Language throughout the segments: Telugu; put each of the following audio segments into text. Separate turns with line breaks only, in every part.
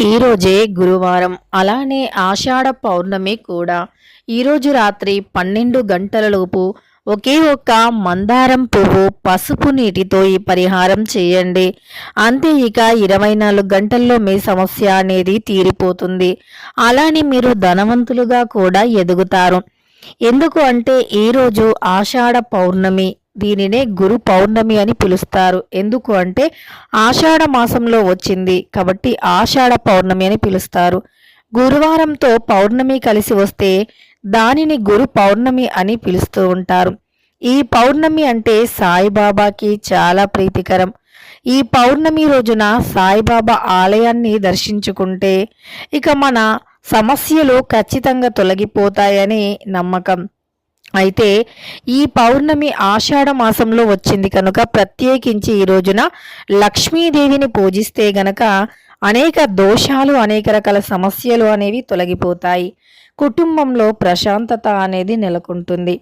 ఈరోజే గురువారం అలానే ఆషాఢ పౌర్ణమి కూడా. ఈరోజు రాత్రి పన్నెండు గంటలలోపు ఒకే ఒక్క మందారం పువ్వు పసుపు నీటితో ఈ పరిహారం చేయండి. అంతే ఇక ఇరవై నాలుగు గంటల్లో మీ సమస్య అనేది తీరిపోతుంది. అలానే మీరు ధనవంతులుగా కూడా ఎదుగుతారు. ఎందుకు అంటే ఈరోజు ఆషాఢ పౌర్ణమి దీనినే గురు పౌర్ణమి అని పిలుస్తారు. ఎందుకు అంటే ఆషాఢ మాసంలో వచ్చింది కాబట్టి ఆషాఢ పౌర్ణమి అని పిలుస్తారు. గురువారంతో పౌర్ణమి కలిసి వస్తే దానిని గురు పౌర్ణమి అని పిలుస్తూ ఉంటారు. ఈ పౌర్ణమి అంటే సాయిబాబాకి చాలా ప్రీతికరం. ఈ పౌర్ణమి రోజున సాయిబాబా ఆలయాన్ని దర్శించుకుంటే ఇక మన సమస్యలు ఖచ్చితంగా తొలగిపోతాయని నమ్మకం. అయితే ఈ పౌర్ణమి ఆషాఢ మాసంలో వచ్చింది కనుక ప్రత్యేకించి ఈ రోజున లక్ష్మీదేవిని పూజిస్తే గనక అనేక దోషాలు అనేక రకాల సమస్యలు అనేవి తొలగిపోతాయి. కుటుంబంలో ప్రశాంతత అనేది నెలకొంటుంది.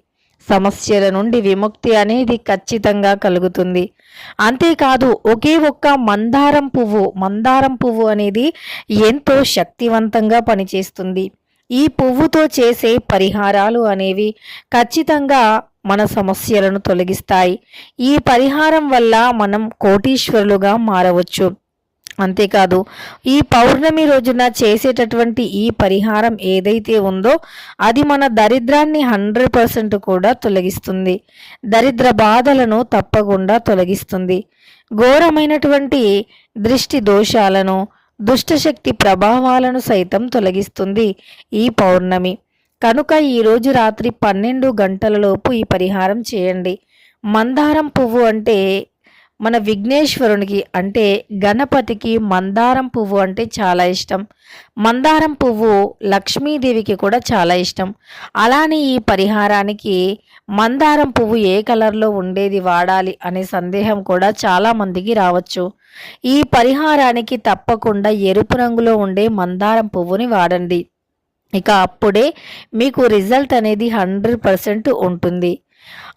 సమస్యల నుండి విముక్తి అనేది ఖచ్చితంగా కలుగుతుంది. అంతేకాదు ఒకే ఒక్క మందారం పువ్వు మందారం పువ్వు అనేది ఎంతో శక్తివంతంగా పనిచేస్తుంది. ఈ పువ్వుతో చేసే పరిహారాలు అనేవి ఖచ్చితంగా మన సమస్యలను తొలగిస్తాయి. ఈ పరిహారం వల్ల మనం కోటీశ్వరులుగా మారవచ్చు. అంతేకాదు ఈ పౌర్ణమి రోజున చేసేటటువంటి ఈ పరిహారం ఏదైతే ఉందో అది మన దరిద్రాన్ని హండ్రెడ్ పర్సెంట్ కూడా తొలగిస్తుంది. దరిద్ర బాధలను తప్పకుండా తొలగిస్తుంది. ఘోరమైనటువంటి దృష్టి దోషాలను దుష్టశక్తి ప్రభావాలను సైతం తొలగిస్తుంది ఈ పౌర్ణమి. కనుక ఈరోజు రాత్రి పన్నెండు గంటలలోపు ఈ పరిహారం చేయండి. మందారం పువ్వు అంటే మన విఘ్నేశ్వరునికి అంటే గణపతికి మందారం పువ్వు అంటే చాలా ఇష్టం. మందారం పువ్వు లక్ష్మీదేవికి కూడా చాలా ఇష్టం. అలానే ఈ పరిహారానికి మందారం పువ్వు ఏ కలర్లో ఉండేది వాడాలి అనే సందేహం కూడా చాలా మందికి రావచ్చు. ఈ పరిహారానికి తప్పకుండా ఎరుపు రంగులో ఉండే మందారం పువ్వుని వాడండి. ఇక అప్పుడే మీకు రిజల్ట్ అనేది హండ్రెడ్ పర్సెంట్ ఉంటుంది.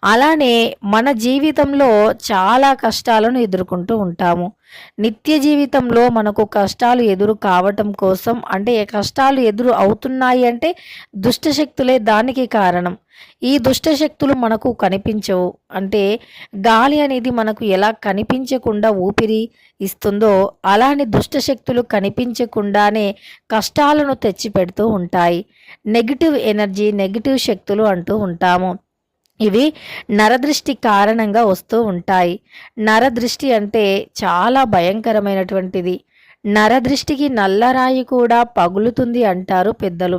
అలానే మన జీవితంలో చాలా కష్టాలను ఎదుర్కొంటూ ఉంటాము. నిత్య జీవితంలో మనకు కష్టాలు ఎదురు కావటం కోసం అంటే కష్టాలు ఎదురు అవుతున్నాయి అంటే దుష్టశక్తులే దానికి కారణం. ఈ దుష్టశక్తులు మనకు కనిపించవు. అంటే గాలి అనేది మనకు ఎలా కనిపించకుండా ఊపిరి ఇస్తుందో అలానే దుష్టశక్తులు కనిపించకుండానే కష్టాలను తెచ్చిపెడుతూ ఉంటాయి. నెగిటివ్ ఎనర్జీ నెగిటివ్ శక్తులు అంటూ ఉంటాము. ఇవి నరదృష్టి కారణంగా వస్తూ ఉంటాయి. నరదృష్టి అంటే చాలా భయంకరమైనటువంటిది. నరదృష్టికి నల్లరాయి కూడా పగులుతుంది అంటారు పెద్దలు.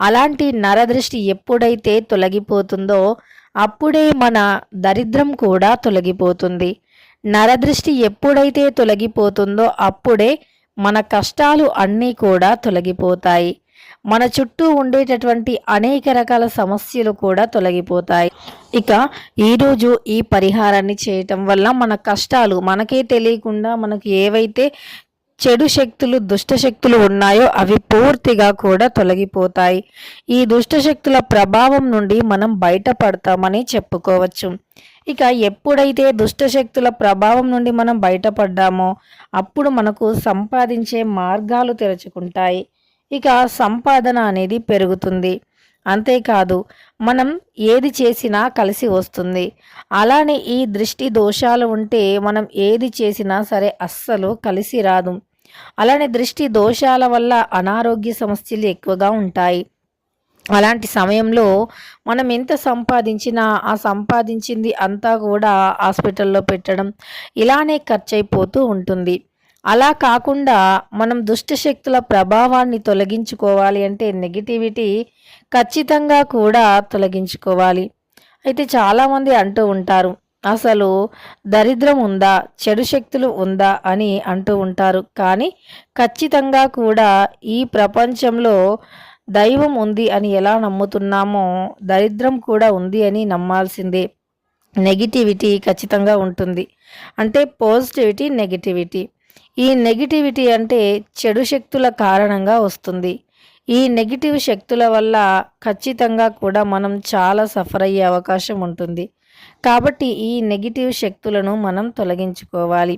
అలాంటి నరదృష్టి ఎప్పుడైతే తొలగిపోతుందో అప్పుడే మన దరిద్రం కూడా తొలగిపోతుంది. నరదృష్టి ఎప్పుడైతే తొలగిపోతుందో అప్పుడే మన కష్టాలు అన్నీ కూడా తొలగిపోతాయి. మన చుట్టూ ఉండేటటువంటి అనేక రకాల సమస్యలు కూడా తొలగిపోతాయి. ఇక ఈరోజు ఈ పరిహారాన్ని చేయటం వల్ల మన కష్టాలు మనకే తెలియకుండా మనకు ఏవైతే చెడు శక్తులు దుష్ట శక్తులు ఉన్నాయో అవి పూర్తిగా కూడా తొలగిపోతాయి. ఈ దుష్ట శక్తుల ప్రభావం నుండి మనం బయటపడతామని చెప్పుకోవచ్చు. ఇక ఎప్పుడైతే దుష్ట శక్తుల ప్రభావం నుండి మనం బయటపడ్డామో అప్పుడు మనకు సంపాదించే మార్గాలు తెరుచుకుంటాయి. ఇక సంపాదన అనేది పెరుగుతుంది. అంతేకాదు మనం ఏది చేసినా కలిసి వస్తుంది. అలానే ఈ దృష్టి దోషాలు ఉంటే మనం ఏది చేసినా సరే అస్సలు కలిసి రాదు. అలానే దృష్టి దోషాల వల్ల అనారోగ్య సమస్యలు ఎక్కువగా ఉంటాయి. అలాంటి సమయంలో మనం ఎంత సంపాదించినా ఆ సంపాదించింది అంతా కూడా హాస్పిటల్లో పెట్టడం ఇలానే ఖర్చు అయిపోతూ ఉంటుంది. అలా కాకుండా మనం దుష్టశక్తుల ప్రభావాన్ని తొలగించుకోవాలి అంటే నెగిటివిటీ ఖచ్చితంగా కూడా తొలగించుకోవాలి. అయితే చాలామంది అంటూ ఉంటారు అసలు దరిద్రం ఉందా? చెడు శక్తులు ఉందా? అని అంటూ ఉంటారు. కానీ ఖచ్చితంగా కూడా ఈ ప్రపంచంలో దైవం ఉంది అని ఎలా నమ్ముతున్నామో దరిద్రం కూడా ఉంది అని నమ్మాల్సిందే. నెగిటివిటీ ఖచ్చితంగా ఉంటుంది. అంటే పాజిటివిటీ నెగిటివిటీ. ఈ నెగిటివిటీ అంటే చెడు శక్తుల కారణంగా వస్తుంది. ఈ నెగిటివ్ శక్తుల వల్ల ఖచ్చితంగా కూడా మనం చాలా సఫర్ అయ్యే అవకాశం ఉంటుంది. కాబట్టి ఈ నెగిటివ్ శక్తులను మనం తొలగించుకోవాలి.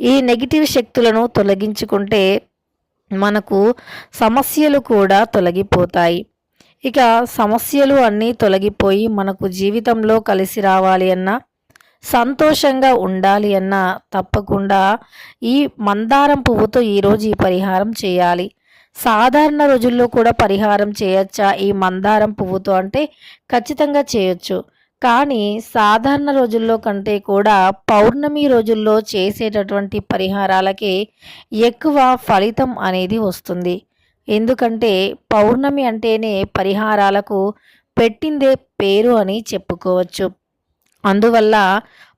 ఈ నెగిటివ్ శక్తులను తొలగించుకుంటే మనకు సమస్యలు కూడా తొలగిపోతాయి. ఇక సమస్యలు అన్నీ తొలగిపోయి మనకు జీవితంలో కలిసి రావాలి అన్నా సంతోషంగా ఉండాలి అన్న తప్పకుండా ఈ మందారం పువ్వుతో ఈరోజు ఈ పరిహారం చేయాలి. సాధారణ రోజుల్లో కూడా పరిహారం చేయొచ్చా? ఈ మందారం పువ్వుతో అంటే ఖచ్చితంగా చేయొచ్చు. కానీ సాధారణ రోజుల్లో కంటే కూడా పౌర్ణమి రోజుల్లో చేసేటటువంటి పరిహారాలకే ఎక్కువ ఫలితం అనేది వస్తుంది. ఎందుకంటే పౌర్ణమి అంటేనే పరిహారాలకు పెట్టిందే పేరు అని చెప్పుకోవచ్చు. అందువల్ల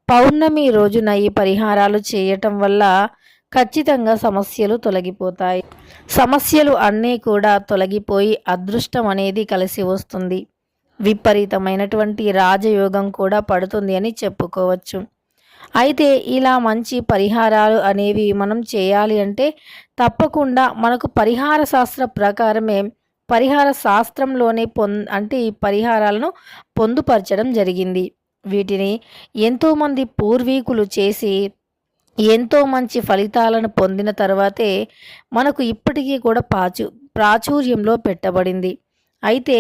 పౌర్ణమి రోజున ఈ పరిహారాలు చేయటం వల్ల ఖచ్చితంగా సమస్యలు తొలగిపోతాయి. సమస్యలు అన్నీ కూడా తొలగిపోయి అదృష్టం అనేది కలిసి వస్తుంది. విపరీతమైనటువంటి రాజయోగం కూడా పడుతుంది అని చెప్పుకోవచ్చు. అయితే ఇలా మంచి పరిహారాలు అనేవి మనం చేయాలి అంటే తప్పకుండా మనకు పరిహార శాస్త్ర ప్రకారమే పరిహార శాస్త్రంలోనే పొం అంటే ఈ పరిహారాలను పొందుపరచడం జరిగింది. వీటిని ఎంతోమంది పూర్వీకులు చేసి ఎంతో మంచి ఫలితాలను పొందిన తర్వాతే మనకు ఇప్పటికీ కూడా ప్రాచు ప్రాచుర్యంలో పెట్టబడింది. అయితే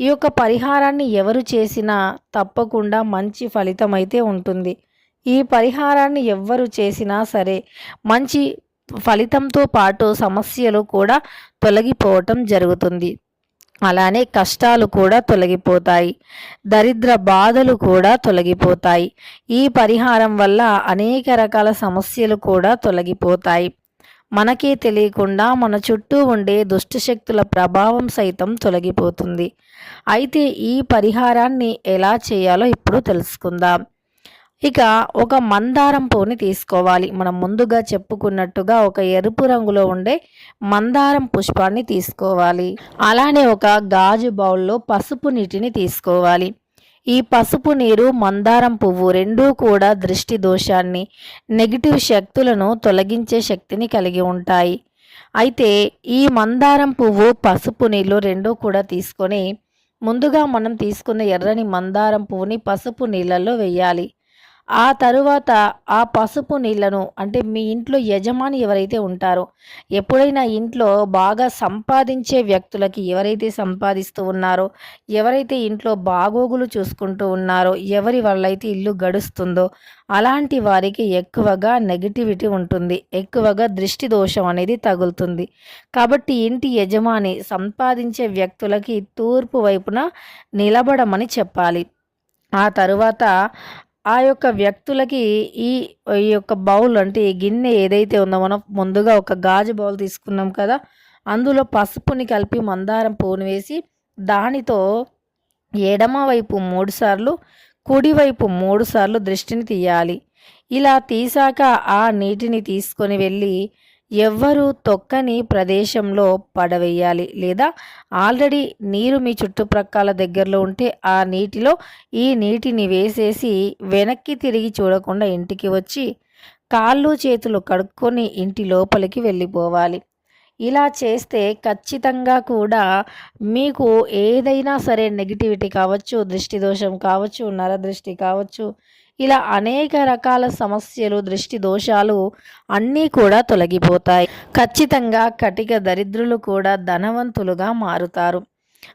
ఈ యొక్క పరిహారాన్ని ఎవరు చేసినా తప్పకుండా మంచి ఫలితం అయితే ఉంటుంది. ఈ పరిహారాన్ని ఎవ్వరు చేసినా సరే మంచి ఫలితంతో పాటు సమస్యలు కూడా తొలగిపోవటం జరుగుతుంది. అలానే కష్టాలు కూడా తొలగిపోతాయి. దరిద్ర బాధలు కూడా తొలగిపోతాయి. ఈ పరిహారం వల్ల అనేక రకాల సమస్యలు కూడా తొలగిపోతాయి. మనకే తెలియకుండా మన చుట్టూ ఉండే దుష్టశక్తుల ప్రభావం సైతం తొలగిపోతుంది. అయితే ఈ పరిహారాన్ని ఎలా చేయాలో ఇప్పుడు తెలుసుకుందాం. ఇక ఒక మందారం పువ్వుని తీసుకోవాలి. మనం ముందుగా చెప్పుకున్నట్టుగా ఒక ఎరుపు రంగులో ఉండే మందారం పుష్పాన్ని తీసుకోవాలి. అలానే ఒక గాజు బౌల్లో పసుపు నీటిని తీసుకోవాలి. ఈ పసుపు నీరు మందారం పువ్వు రెండూ కూడా దృష్టి దోషాన్ని నెగిటివ్ శక్తులను తొలగించే శక్తిని కలిగి ఉంటాయి. అయితే ఈ మందారం పువ్వు పసుపు నీళ్ళు రెండూ కూడా తీసుకొని ముందుగా మనం తీసుకున్న ఎర్రని మందారం పువ్వుని పసుపు నీళ్ళల్లో వేయాలి. ఆ తరువాత ఆ పసుపు నీళ్ళను అంటే మీ ఇంట్లో యజమాని ఎవరైతే ఉంటారో ఎప్పుడైనా ఇంట్లో బాగా సంపాదించే వ్యక్తులకి ఎవరైతే సంపాదిస్తూ ఉన్నారో ఎవరైతే ఇంట్లో బాగోగులు చూసుకుంటూ ఉన్నారో ఎవరి వల్లైతే ఇల్లు గడుస్తుందో అలాంటి వారికి ఎక్కువగా నెగిటివిటీ ఉంటుంది. ఎక్కువగా దృష్టి దోషం అనేది తగులుతుంది. కాబట్టి ఇంటి యజమాని సంపాదించే వ్యక్తులకి తూర్పు వైపున నిలబడమని చెప్పాలి. ఆ తరువాత ఆ యొక్క వ్యక్తులకి ఈ ఈ యొక్క బౌల్ అంటే ఈ గిన్నె ఏదైతే ఉందో మనం ముందుగా ఒక గాజు బౌల్ తీసుకున్నాం కదా అందులో పసుపుని కలిపి మందారం పూను వేసి దానితో ఎడమ వైపు మూడు సార్లు కుడివైపు మూడు సార్లు దృష్టిని తీయాలి. ఇలా తీసాక ఆ నీటిని తీసుకొని వెళ్ళి ఎవ్వరూ తొక్కని ప్రదేశంలో పడవేయాలి. లేదా ఆల్రెడీ నీరు మీ చుట్టుప్రక్కల దగ్గరలో ఉంటే ఆ నీటిలో ఈ నీటిని వేసేసి వెనక్కి తిరిగి చూడకుండా ఇంటికి వచ్చి కాళ్ళు చేతులు కడుక్కొని ఇంటి లోపలికి వెళ్ళిపోవాలి. ఇలా చేస్తే ఖచ్చితంగా కూడా మీకు ఏదైనా సరే నెగిటివిటీ కావచ్చు దృష్టి దోషం కావచ్చు నరదృష్టి కావచ్చు ఇలా అనేక రకాల సమస్యలు దృష్టి దోషాలు అన్నీ కూడా తొలగిపోతాయి. ఖచ్చితంగా కటిక దరిద్రులు కూడా ధనవంతులుగా మారుతారు.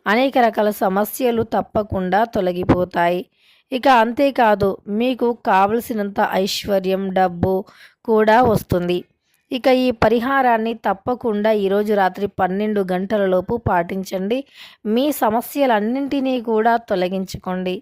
అనేక రకాల సమస్యలు తప్పకుండా తొలగిపోతాయి. ఇక అంతేకాదు మీకు కావలసినంత ఐశ్వర్యం డబ్బు కూడా వస్తుంది. ఇక ఈ పరిహారాన్ని తప్పకుండా ఈరోజు రాత్రి పన్నెండు గంటలలోపు పాటించండి. మీ సమస్యలన్నింటినీ కూడా తొలగించుకోండి.